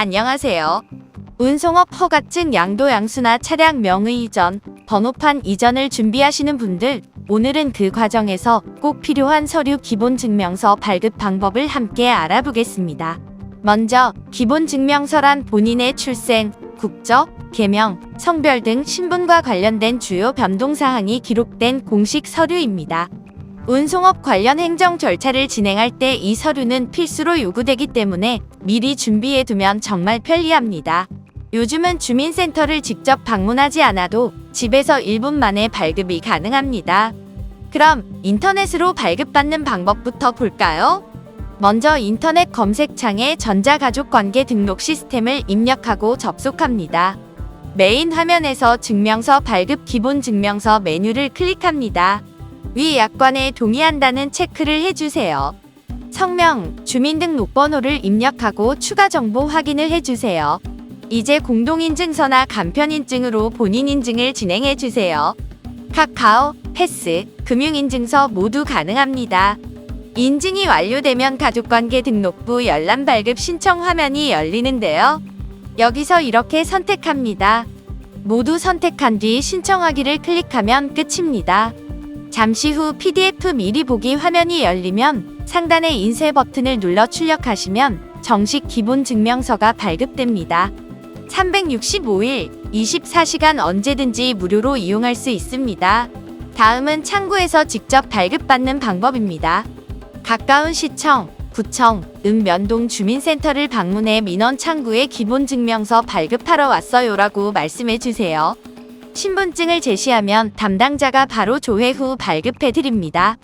안녕하세요. 운송업 허가증 양도 양수나 차량 명의 이전, 번호판 이전을 준비하시는 분들, 오늘은 그 과정에서 꼭 필요한 서류 기본 증명서 발급 방법을 함께 알아보겠습니다. 먼저 기본 증명서란 본인의 출생, 국적, 개명, 성별 등 신분과 관련된 주요 변동 사항이 기록된 공식 서류입니다. 운송업 관련 행정 절차를 진행할 때 이 서류는 필수로 요구되기 때문에 미리 준비해 두면 정말 편리합니다. 요즘은 주민센터를 직접 방문하지 않아도 집에서 1분 만에 발급이 가능합니다. 그럼 인터넷으로 발급받는 방법부터 볼까요? 먼저 인터넷 검색창에 전자가족관계 등록 시스템을 입력하고 접속합니다. 메인 화면에서 증명서 발급 기본 증명서 메뉴를 클릭합니다. 위 약관에 동의한다는 체크를 해주세요. 성명, 주민등록번호를 입력하고 추가 정보 확인을 해주세요. 이제 공동인증서나 간편인증으로 본인 인증을 진행해 주세요. 카카오, 패스, 금융인증서 모두 가능합니다. 인증이 완료되면 가족관계 등록부 열람 발급 신청 화면이 열리는데요. 여기서 이렇게 선택합니다. 모두 선택한 뒤 신청하기를 클릭하면 끝입니다. 잠시 후 PDF 미리 보기 화면이 열리면 상단의 인쇄 버튼을 눌러 출력하시면 정식 기본 증명서가 발급됩니다. 365일 24시간 언제든지 무료로 이용할 수 있습니다. 다음은 창구에서 직접 발급받는 방법입니다. 가까운 시청, 구청, 읍면동 주민센터를 방문해 민원 창구에 기본 증명서 발급하러 왔어요라고 말씀해 주세요. 신분증을 제시하면 담당자가 바로 조회 후 발급해 드립니다.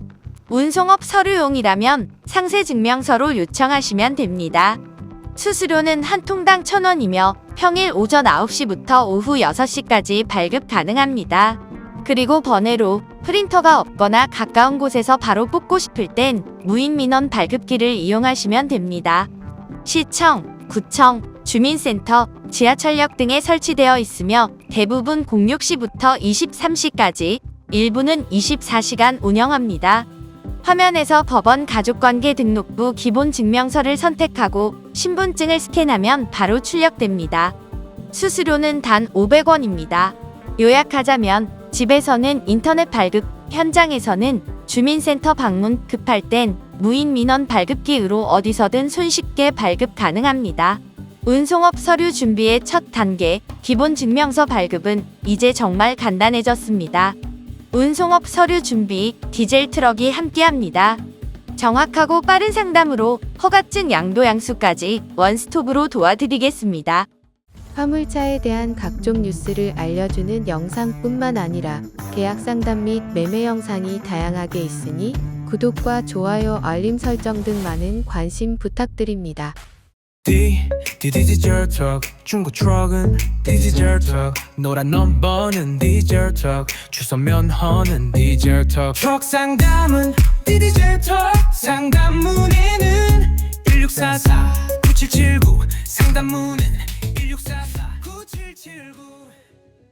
운송업 서류용이라면 상세 증명서로 요청하시면 됩니다. 수수료는 한 통당 1,000원이며 평일 오전 9시부터 오후 6시까지 발급 가능합니다. 그리고 번외로 프린터가 없거나 가까운 곳에서 바로 뽑고 싶을 땐 무인 민원 발급기를 이용하시면 됩니다. 시청, 구청, 주민센터, 지하철역 등에 설치되어 있으며 대부분 06시부터 23시까지, 일부는 24시간 운영합니다. 화면에서 법원 가족관계 등록부 기본 증명서를 선택하고 신분증을 스캔하면 바로 출력됩니다. 수수료는 단 500원입니다. 요약하자면 집에서는 인터넷 발급, 현장에서는 주민센터 방문 급할 땐 무인 민원 발급기로 어디서든 손쉽게 발급 가능합니다. 운송업 서류 준비의 첫 단계, 기본 증명서 발급은 이제 정말 간단해졌습니다. 운송업 서류 준비, 디젤 트럭이 함께합니다. 정확하고 빠른 상담으로 허가증 양도 양수까지 원스톱으로 도와드리겠습니다. 화물차에 대한 각종 뉴스를 알려주는 영상뿐만 아니라 계약 상담 및 매매 영상이 다양하게 있으니 구독과 좋아요, 알림 설정 등 많은 관심 부탁드립니다. 디디젤 트럭 중고 트럭은 디디젤 트럭 노란 넘버는 디젤 트럭 주소 면허는 디젤 트럭 트럭 상담은 디디젤 트럭 상담문에는 1644 9779 상담문은 1644 9779